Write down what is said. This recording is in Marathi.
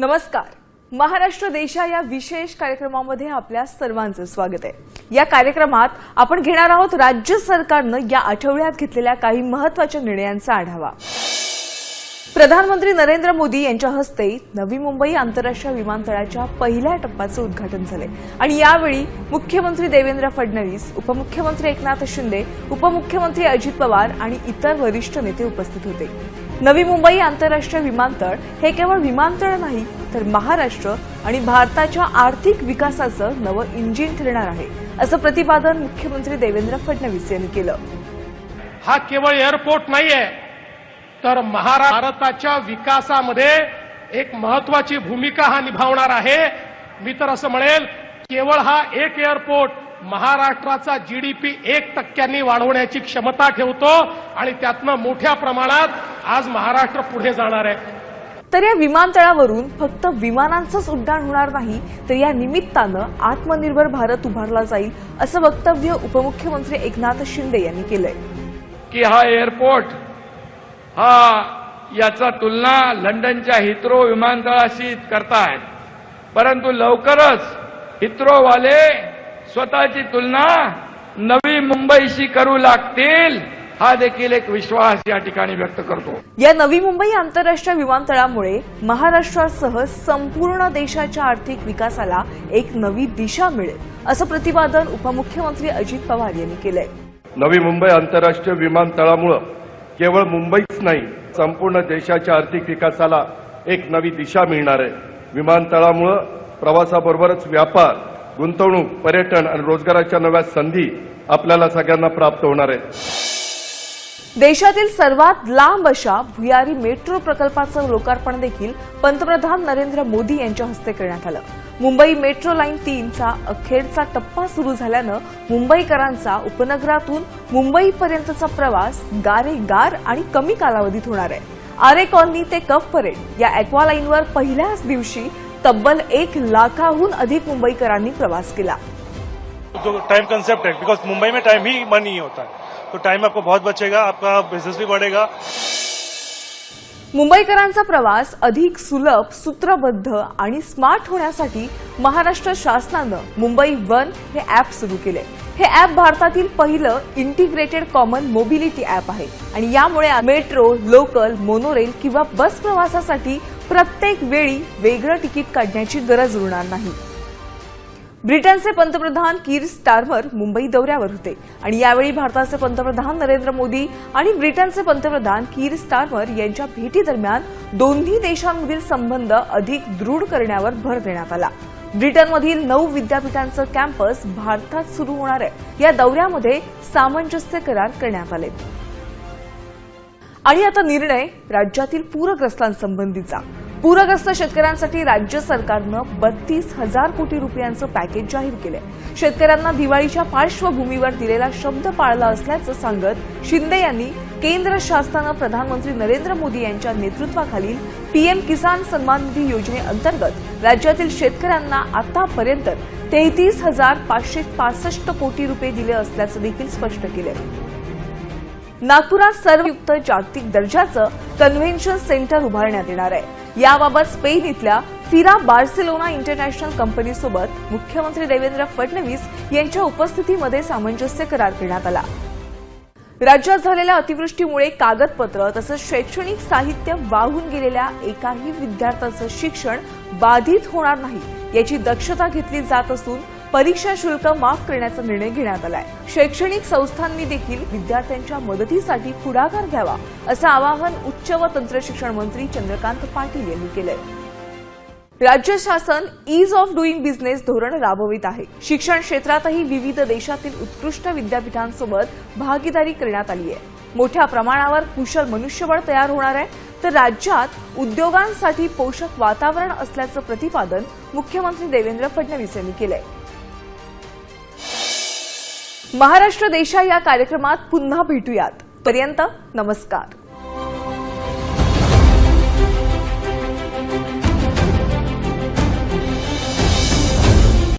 नमस्कार. महाराष्ट्र देशा या विशेष कार्यक्रमामध्ये आपल्या सर्वांचं स्वागत आहे. या कार्यक्रमात आपण घेणार आहोत राज्य सरकारनं या आठवड्यात घेतलेल्या काही महत्त्वाच्या निर्णयांचा आढावा. प्रधानमंत्री नरेंद्र मोदी यांच्या हस्ते नवी मुंबई आंतरराष्ट्रीय विमानतळाच्या पहिल्या टप्प्याचं उद्घाटन झाले आणि यावेळी मुख्यमंत्री देवेंद्र फडणवीस उपमुख्यमंत्री एकनाथ शिंदे उपमुख्यमंत्री अजित पवार आणि इतर वरिष्ठ नेते उपस्थित होते. नवी मुंबई आंतरराष्ट्रीय विमानतळ हे केवळ विमानतळ नाही तर महाराष्ट्र आणि भारताच्या आर्थिक विकासाचं नवं इंजिन ठरणार आहे असं प्रतिपादन मुख्यमंत्री देवेंद्र फडणवीस यांनी केलं. हा केवळ एअरपोर्ट नाहीये तर महारा भारताच्या विकासामध्ये एक महत्वाची भूमिका हा निभावणार आहे. मी तर असं म्हणेल केवळ हा एक एअरपोर्ट महाराष्ट्राचा जीडीपी एक टक्क्यांनी वाढवण्याची क्षमता ठेवतो आणि त्यातनं मोठ्या प्रमाणात आज महाराष्ट्र पुढे जाणार आहे. तर या विमानतळावरून फक्त विमानांचंच उड्डाण होणार नाही तर या निमित्तानं आत्मनिर्भर भारत उभारला जाईल असं वक्तव्य उपमुख्यमंत्री एकनाथ शिंदे यांनी केलंय. की हा एअरपोर्ट हा याचा तुलना लंडनच्या हिथ्रो विमानतळाशी करतायत. परंतु लवकरच हिथ्रोवाले स्वतःची तुलना नवी मुंबईशी करू लागतील हा देखील एक विश्वास या ठिकाणी व्यक्त करतो. या नवी मुंबई आंतरराष्ट्रीय विमानतळामुळे महाराष्ट्रासह संपूर्ण देशाच्या आर्थिक विकासाला एक नवी दिशा मिळेल असं प्रतिपादन उपमुख्यमंत्री अजित पवार यांनी केलंय. नवी मुंबई आंतरराष्ट्रीय विमानतळामुळं केवळ मुंबईच नाही संपूर्ण देशाच्या आर्थिक विकासाला एक नवी दिशा मिळणार आहे. विमानतळामुळं प्रवासाबरोबरच व्यापार गुंतवणूक पर्यटन आणि रोजगाराच्या नव्या संधी आपल्याला सगळ्यांना प्राप्त होणार आहेत. देशातील सर्वात लांब अशा भुयारी मेट्रो प्रकल्पाचं लोकार्पण देखील पंतप्रधान नरेंद्र मोदी यांच्या हस्ते करण्यात आलं. मुंबई मेट्रो लाईन तीनचा अखेरचा टप्पा सुरू झाल्यानं मुंबईकरांचा उपनगरातून मुंबईपर्यंतचा प्रवास गारेगार आणि कमी कालावधीत होणार आहे. आरे कॉलनी ते कफ परेड या अॅक्वा लाईनवर पहिल्याच दिवशी तब्बल एक लाखाहून अधिक मुंबईकरांनी प्रवास केला. जो टाइम कंसेप्ट है बिकॉज मुंबई में टाइम ही मनी होता है। तो टाइम आपको बहुत बचेगा आपका बिजनेस भी बढ़ेगा। मुंबईकरांचा प्रवास अधिक सुलभ सूत्रबद्ध आणि स्मार्ट होण्यासाठी महाराष्ट्र शासनानं मुंबई वन हे अॅप सुरू केले. हे ॲप भारतातील पहिलं इंटिग्रेटेड कॉमन मोबिलिटी ॲप आहे. आणि यामुळे मेट्रो लोकल मोनोरेल किंवा बस प्रवासासाठी प्रत्येक वेळी वेगळं तिकीट काढण्याची गरज उरणार नाही. ब्रिटनचे पंतप्रधान कीर स्टार्मर मुंबई दौऱ्यावर होते. आणि यावेळी भारताचे पंतप्रधान नरेंद्र मोदी आणि ब्रिटनचे पंतप्रधान कीर स्टार्मर यांच्या भेटीदरम्यान दोन्ही देशांमधील संबंध अधिक दृढ करण्यावर भर देण्यात आला. ब्रिटनमधील नऊ विद्यापीठांचं कॅम्पस भारतात सुरू होणार आहे. या दौऱ्यामध्ये सामंजस्य करार करण्यात आले आणि आता निर्णय राज्यातील पूरग्रस्तांसंबंधीचा. पूरग्रस्त शेतकऱ्यांसाठी राज्य सरकारनं बत्तीस हजार कोटी रुपयांचं पॅकेज जाहीर केलंय. शेतकऱ्यांना दिवाळीच्या पार्श्वभूमीवर दिलेला शब्द पाळला असल्याचं सांगत शिंदे यांनी केंद्र शासनानं प्रधानमंत्री नरेंद्र मोदी यांच्या नेतृत्वाखालील पीएम किसान सन्मान निधी योजनेअंतर्गत राज्यातील शेतकऱ्यांना आतापर्यंत तेहतीस हजार पाचशे पासष्ट कोटी रुपये दिले असल्याचं देखील स्पष्ट केलं नागपुरात सर्वयुक्त जागतिक दर्जाचं कन्व्हेन्शन सेंटर उभारण्यात येणार आहे. याबाबत स्पेन इथल्या फिरा बार्सेलोना इंटरनॅशनल कंपनीसोबत मुख्यमंत्री देवेंद्र फडणवीस यांच्या उपस्थितीमध्ये सामंजस्य करार करण्यात आला. राज्यात झालेल्या अतिवृष्टीमुळे कागदपत्र तसंच शैक्षणिक साहित्य वाहून गेलेल्या एकाही विद्यार्थ्याचं शिक्षण बाधित होणार नाही याची दक्षता घेतली जात असून परीक्षा शुल्क माफ करण्याचा निर्णय घेण्यात आलाय. शैक्षणिक संस्थांनी देखील विद्यार्थ्यांच्या मदतीसाठी पुढाकार घ्यावा असं आवाहन उच्च व तंत्रशिक्षण मंत्री चंद्रकांत पाटील यांनी केलंय. राज्य शासन ईज ऑफ डुईंग बिझनेस धोरण राबवित आहे. शिक्षण क्षेत्रातही विविध देशातील उत्कृष्ट विद्यापीठांसोबत भागीदारी करण्यात आली आहे. मोठ्या प्रमाणावर कुशल मनुष्यबळ तयार होणार आहे तर राज्यात उद्योगांसाठी पोषक वातावरण असल्याचं प्रतिपादन मुख्यमंत्री देवेंद्र फडणवीस यांनी केलंय. महाराष्ट्र देशा या कार्यक्रमात पुन्हा भेटूयात. पर्यंत नमस्कार.